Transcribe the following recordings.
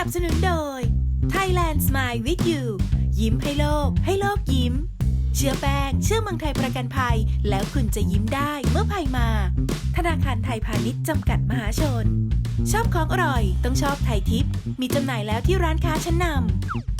นับสนุนโดย Thailand Smile with you ยิ้มให้โลก ให้โลกยิ้ม เชื่อแป้ง เชื่อเมืองไทยประกันภัย แล้วคุณจะยิ้มได้เมื่อภัยมา ธนาคารไทยพาณิชย์จำกัดมหาชน ชอบของอร่อย ต้องชอบไทยทิป มีจำหน่ายแล้วที่ร้านค้าชั้นนำ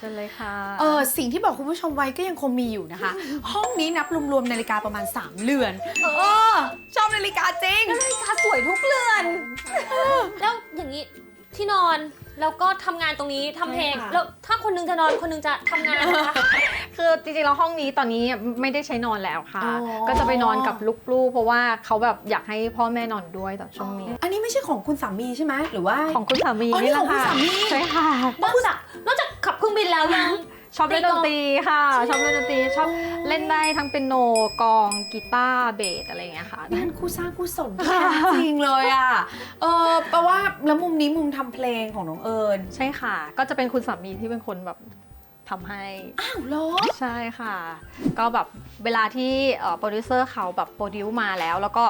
เลยค่ะเชิญเลยค่ะเออสิ่งที่บอกคุณผู้ชมไว้ก็ยังคงมีอยู่นะคะ ห้องนี้นับรวมๆนาฬิกาประมาณ 3 เรือนเออชอบนาฬิกาจริงนาฬิกาสวยทุกเรือน แล้วอย่างนี้ที่นอนแล้วก็ทำงานตรงนี้ทำเพลงใช่ค่ะ แล้วถ้าคนหนึงจะนอนคนหนึงจะทำงานนะคะ คือจริงๆแล้วห้องนี้ตอนนี้ไม่ได้ใช้นอนแล้วค่ะ อ๋อ ก็จะไปนอนกับลูกๆ เพราะว่าเขาแบบอยากให้พ่อแม่นอนด้วยตอนช่วงนี้ อันนี้ไม่ใช่ของคุณสามีใช่ไหมหรือว่า ของคุณสามีอ๋อนี่นี่แหละของคุณค่ะสามี ใช่ค่ะ นอกจากนอกจากขับเค รื่องบินแล้วยัง ชอบเล่นดนตรีค่ะ ชอบเล่นดนตรีชอบเล่นได้ทั้งเป็นโนกลองกีตาร์เบสอะไรอย่างเงี้ยค่ะ นั่นคู่สร้างคู่สนที่แท้จริงเลยอะ เออแปลว่าแล้วมุมนี้มุมทำเพลงของน้องเอิญใช่ค่ะ ก็จะเป็นคุณสามีที่เป็นคนแบบทำให้ อ้าวเหรอ ใช่ค่ะ ก็แบบเวลาที่โปรดิวเซอร์เขาแบบโปรดิวมาแล้ว แล้วก็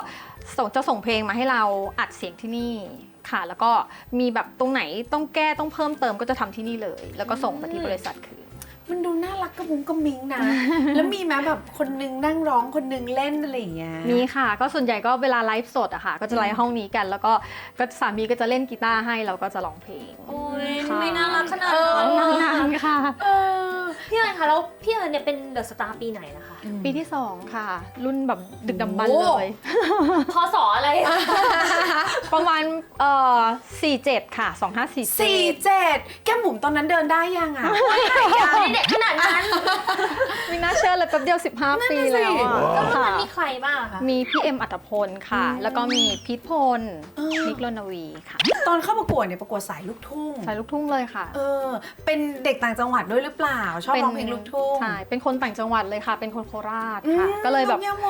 ส่งจะส่งเพลงมาให้เราอัดเสียงที่นี่ ค่ะ แล้วก็มีแบบตรงไหนต้องแก้ต้องเพิ่มเติมก็จะทำที่นี่เลย แล้วก็ส่งไปที่บริษัทคือมันดูน่ารักกระมุงกระมิงนะ แล้วมีไหมแบบคนนึงนั่งร้องคนนึงเล่นอะไรอย่างเงี้ย มีค่ะ ก็ส่วนใหญ่ก็เวลาไลฟ์สดอะค่ะ ก็จะไลฟ์ห้องนี้กัน แล้วก็ก็สามีก็จะเล่นกีตาร์ให้เราก็จะร้องเพลง โอ้ยค่ะ ไม่น่ารักขนาดเออนั้นนานๆค่ะ เออ พี่เอิญคะแล้วพี่เอิญเนี่ยเป็นเดอะสตาร์ปีไหนนะคะ ปีที่ 2 ค่ะ รุ่นแบบดึกดำบรรพ์โอ้ เลย พศอะไรอะ ประมาณเอ่อ47 ค่ะ 2547 สี่เจ็ดแก้มบุ๋มตอนนั้นเดินได้ยังอะไม่ได้เด็กขนาดนั้นไม่น่าเชื่อเลยแป๊บเดียว 15 ปีแล้วอะแล้วมันค่ะมีใครบ้างอะคะมีพี่เอ็มอัตพลค่ะ แล้วก็มีพีทพลเออนิกรณวีค่ะตอนเข้าประกวดเนี่ยประกวดสายลูกทุ่ง สายลูกทุ่งเลยค่ะ เออ เป็นเด็กต่างจังหวัดด้วยหรือเปล่า ชอบร้องเพลงลูกทุ่ง ใช่ เป็นคนต่างจังหวัดเลยค่ะ เป็นคนโคราชอืมค่ะ ก็เลยแบบน้องยาโม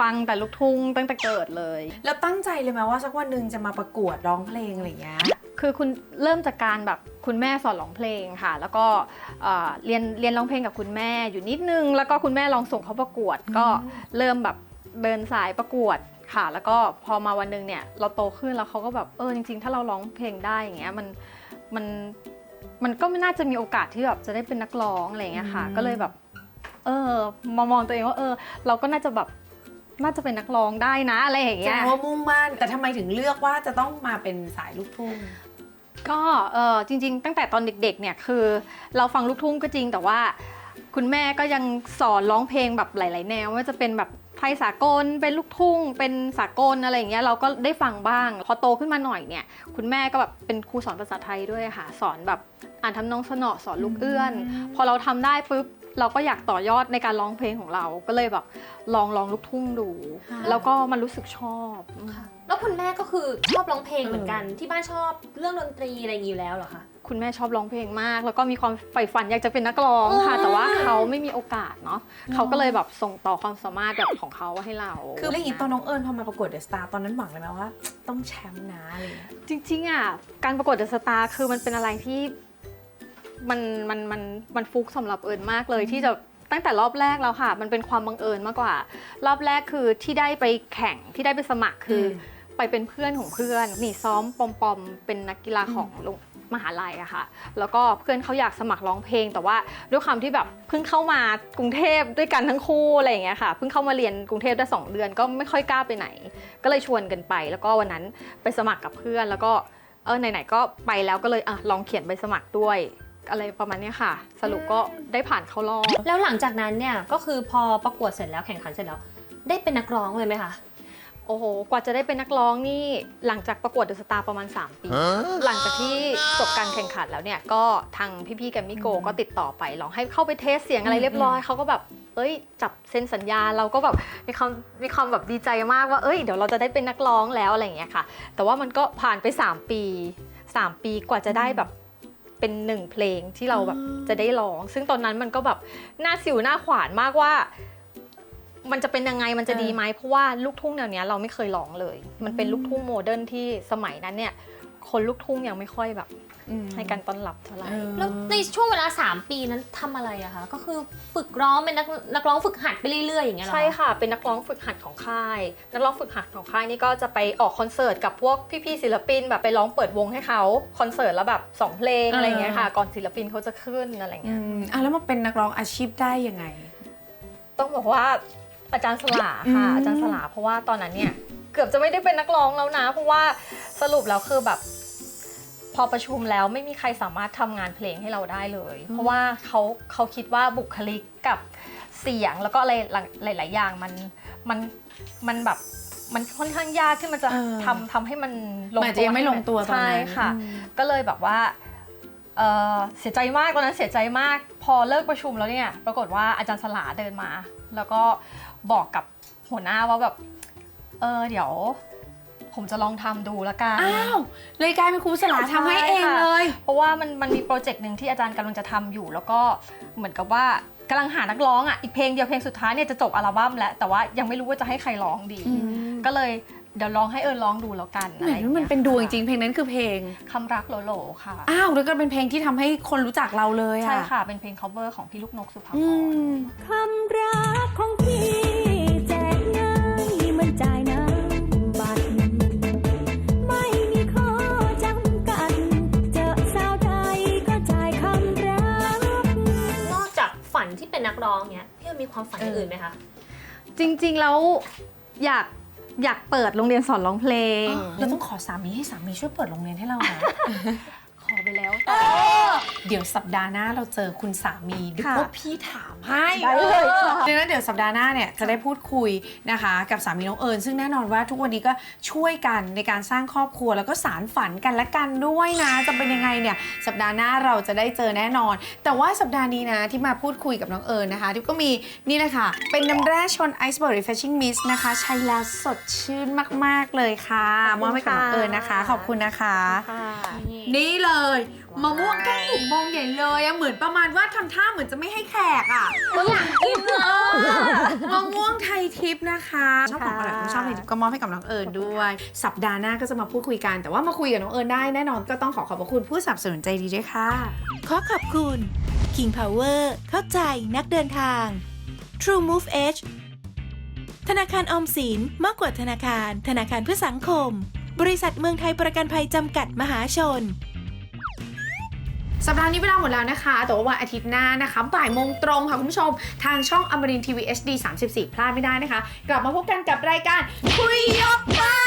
ฟังแต่ลูกทุ่งตั้งแต่เกิดเลย แล้วตั้งใจเลยไหมว่าสักวันหนึ่งจะมาประกวดร้องเพลงอะไรอย่างเงี้ยคือคุณเริ่มจากการแบบคุณแม่สอนร้องเพลงค่ะ แล้วก็เอ่อเรียนเรียนร้องเพลงกับคุณแม่อยู่นิดนึง แล้วก็คุณแม่ลองส่งเขาประกวด ก็เริ่มแบบ เดินสายประกวดค่ะ แล้วก็พอมาวันหนึงเนี่ยเราโตขึ้นแล้วเขาก็แบบเออจริง ๆ ถ้าเราร้องเพลงได้อย่างเงี้ยมันมันมันก็ไม่น่าจะมีโอกาสที่แบบจะได้เป็นนักร้องอะไรอย่างเงี้ยค่ะอืมก็เลยแบบ เออมามองตัวเองว่าเออ เราก็น่าจะแบบน่าจะเป็นนักร้องได้นะอะไรอย่างแสเงี้ดย งว่ามุ่งมั่น แต่ทำไมถึงเลือกว่าจะต้องมาเป็นสายลูกทุ่ง ก็เออจริง ๆ ตั้งแต่ตอนเด็กๆเนี่ยคือเราฟังลูกทุ่งก็จริงแต่ว่า คุณแม่ก็ยังสอนร้องเพลงแบบหลาย ๆ แนวไม่ว่าจะเป็นแบบ ไทยสากลเป็นลูกทุ่ง เป็นสากลอะไรอย่างเงี้ยเราก็ได้ฟังบ้าง พอโตขึ้นมาหน่อยเนี่ย คุณแม่ก็แบบเป็นครูสอนภาษาไทยด้วยค่ะ สอนแบบอ่านทำนองสนอสอนลูกเอื้อน พอเราทำได้ปุ๊บเราก็อยากต่อยอดในการร้องเพลงของเราก็เลยแบบลองลองลูกทุ่งดูค่ะแล้วก็มันรู้สึกชอบแล้วคุณแม่ก็คือชอบร้องเพลงเหมือนกันที่บ้านชอบเรื่องดนตรีอะไรอย่างนี้อยู่แล้วเหรอคะ คุณแม่ชอบร้องเพลงมาก แล้วก็มีความใฝ่ฝันอยากจะเป็นนักร้องค่ะอ๋อแต่ว่าเขาไม่มีโอกาสเนาะเขาก็เลยแบบส่งต่อความสามารถแบบของเขาให้เราคือแล้วอย่างนี้ตอนน้องเอิญพอมาประกวดเดอะสตาร์ตอนนั้นหวังเลยไหมว่า ต้องแชมป์นะอะไรอย่างเงี้ยจริงๆอะการประกวดเดอะสตาร์คือมันเป็นอะไรที่มันมันมันมันฟุกสำหรับเอิญมากเลยที่จะตั้งแต่รอบแรกแล้วค่ะ มันเป็นความบังเอิญมากกว่า รอบแรกคือที่ได้ไปแข่งที่ได้ไปสมัครคืออไปเป็นเพื่อนของเพื่อน นี่ซ้อมปอมปอมๆเป็นนักกีฬาของโรง มหาลัยอะค่ะ แล้วก็เพื่อนเขาอยากสมัครร้องเพลง แต่ว่าด้วยความที่แบบเพิ่งเข้ามากรุงเทพด้วยกันทั้งคู่อะไรอย่างเงี้ยค่ะ เพิ่งเข้ามาเรียนกรุงเทพได้สองเดือนก็ไม่ค่อยกล้าไปไหน ก็เลยชวนกันไป แล้วก็วันนั้นไปสมัครกับเพื่อน แล้วก็เออไหนๆก็ไปแล้วก็เลยอะลองเขียนใบสมัครด้วยอะไรประมาณนี้ค่ะ สรุปก็ได้ผ่านเข้ารอบแล้วหลังจากนั้นเนี่ยก็คือพอประกวดเสร็จแล้วแข่งขันเสร็จแล้ว ได้เป็นนักร้องเลยไหมคะ โอ้โห กว่าจะได้เป็นนักร้องนี่หลังจากประกวดเดอะสตาร์ประมาณ 3 ปี หลังจากที่จบการแข่งขันแล้วเนี่ย ก็ทางพี่ๆแกมมี่โกก็ติดต่อไปลองให้เข้าไปเทสเสียงอะไรเรียบร้อยเขาก็แบบเอ้ย จับเซ็นสัญญาเราก็แบบมีความมีความแบบดีใจมากว่าเอ้ยเดี๋ยวเราจะได้เป็นนักร้องแล้วอะไรอย่างเงี้ยค่ะ แต่ว่ามันก็ผ่านไป 3 ปี 3 ปีกว่าจะได้แบบเป็นหนึ่งเพลงที่เราแบบจะได้ร้อง ซึ่งตอนนั้นมันก็แบบหน้าสิวหน้าขวานมากว่า มันจะเป็นยังไงมันจะดีไหมเพราะว่าลูกทุ่งแนวเนี้ยเราไม่เคยร้องเลย มันเป็นลูกทุ่งโมเดิร์นที่สมัยนั้นเนี่ย คนลูกทุ่งยังไม่ค่อยแบบอืมให้การต้อนรับเท่าไหร่เออแล้วในช่วงเวลา 3 ปีนั้นทำอะไรอะคะก็คือฝึกร้องเป็นนักนักร้องฝึกหัดไปเรื่อยๆอย่างเงี้ยเหรอใช่ค่ะ เป็นนักร้องฝึกหัดของค่าย นักร้องฝึกหัดของค่ายนี่ก็จะไปออกคอนเสิร์ตกับพวกพี่ๆศิลปินแบบไปร้องเปิดวงให้เขาคอนเสิร์ตแล้วแบบสองเพลงอะไรอย่างเงี้ยค่ะ ก่อนศิลปินเขาจะขึ้นอะไรอย่างอืเงี้ยมอะแล้วมาเป็นนักร้องอาชีพได้ยังไง ต้องบอกว่า อาจารย์สลาค่ะอืมอาจารย์สลาเพราะว่าตอนนั้นเนี่ยเกือบจะไม่ได้เป็นนักร้องแล้วนะ เพราะว่าสรุปแล้วคือแบบ พอประชุมแล้วไม่มีใครสามารถทำงานเพลงให้เราได้เลย เพราะว่าเขาเขาคิดว่าบุคลิกกับเสียงแล้วก็อะไรหลาย ๆ อย่างมันมันมันแบบมันค่อนข้างยากที่มันจะเออทำทำให้มันลงมันอาจจะยังไม่ลงตัวตอนนั้นใช่ค่ะ อืม ก็เลยแบบว่าเอ่อเสียใจมากตอนนั้นเสียใจมาก พอเลิกประชุมแล้วเนี่ย ปรากฏว่าอาจารย์สลาเดินมา แล้วก็ บอกกับหัวหน้าว่าแบบ เออเดี๋ยว ผมจะลองทำดูละกัน อ้าวเลยกลายเป็นครูสลาทำให้เองเลย เพราะว่ามันมันมีโปรเจกต์หนึ่งที่อาจารย์กำลังจะทำอยู่ แล้วก็เหมือนกับว่ากำลังหานักร้องอะอีกเพลงเดียวเพลงสุดท้ายเนี่ยจะจบอัลบั้มแล้ว แต่ว่ายังไม่รู้ว่าจะให้ใครร้องดี อืม ก็เลยเดี๋ยวลองให้เอิญร้องดูแล้วกันเหอะไรมืออนย่างมันเงี้ยเป็นดวงจริงๆเพลงนั้นคือเพลง คำรักโหลโหลค่ะ อ้าวแล้วก็เป็นเพลงที่ทำให้คนรู้จักเราเลยอะใช่ค่ะ เป็นเพลง cover ของพี่ลูกนกสุภาพอืรมคำรักของ ความฝันอย่างอื่นไหมคะ จริงๆแล้วอยากอยากเปิดโรงเรียนสอนร้องเพลง เราต้องขอสามีให้สามีช่วยเปิดโรงเรียนให้เรานะ ขอไปแล้ว เดี๋ยวสัปดาห์หน้าเราเจอคุณสามีเดี๋ยวค่ะพวกพี่ถามให้ได้เลยค่ะดังนั้นเดี๋ยวสัปดาห์หน้าเนี่ยจะได้พูดคุยนะคะ กับสามีน้องเอิญซึ่งแน่นอนว่าทุกวันนี้ก็ช่วยกันในการสร้างครอบครัวแล้วก็สารฝันกันและกันด้วยนะจะเป็นยังไงเนี่ยสัปดาห์หน้าเราจะได้เจอแน่นอน แต่ว่าสัปดาห์นี้นะที่มาพูดคุยกับน้องเอิญนะคะที่ก็มีนี่แหละค่ะเป็นน้ำแร่ชนไอซ์เบอร์ refreshing mist นะคะใช้แล้วสดชื่นมาก ๆเลยค่ะมอบให้กับน้องเอิญนะคะ ขอบคุณนะคะค่ะนี่เลย มะม่วงแก้มถุงมองใหญ่เลยอะเหมือนประมาณว่าทำท่าเหมือนจะไม่ให้แขกอะอยากกินเลย มะม่วงไทยทิพย์นะคะชอบของอร่อยของชอบไทยทิพย์ก็มอบให้กับน้องเอิญด้วย สัปดาห์หน้าก็จะมาพูดคุยกัน แต่ว่ามาคุยกับน้องเอิญได้แน่นอนก็ต้องขอขอบพระคุณผู้สนับสนุนใจดีด้วยค่ะ ขอขอบคุณ King Power เข้าใจนักเดินทาง True Move Edge ธนาคารออมสินมากกว่าธนาคาร ธนาคารเพื่อสังคม บริษัทเมืองไทยประกันภัยจำกัดมหาชน สัปดาห์นี้เวลาหมดแล้วนะคะ แต่ว่าวันอาทิตย์หน้านะคะบ่ายโมงตรงค่ะคุณผู้ชม ทางช่องอมรินทีวี HD 34 พลาดไม่ได้นะคะ กลับมาพบกันกับรายการคุยยกบ้า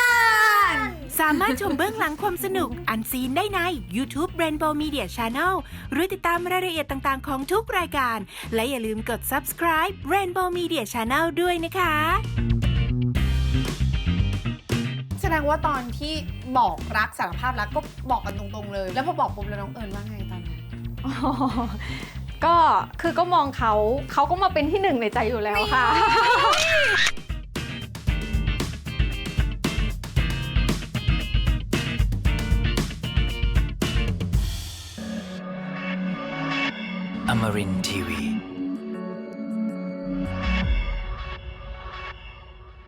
น สามารถชมเบื้องหลังความสนุกอันซีนได้ใน YouTube Rainbow Media Channel หรือติดตามรายละเอียดต่างๆ ของทุกรายการ และอย่าลืมกด subscribe Rainbow Media Channel ด้วยนะคะ แสดงว่าตอนที่บอกรักสารภาพรักก็บอกกันตรงๆเลย แล้วพอบอกปุ๊บแล้วน้องเอิญว่าไงตอนนั้นอ๋อ ก็คือก็มองเขาเขาก็มาเป็นที่หนึ่งในใจอยู่แล้วค่ะ Amarin Tiwi.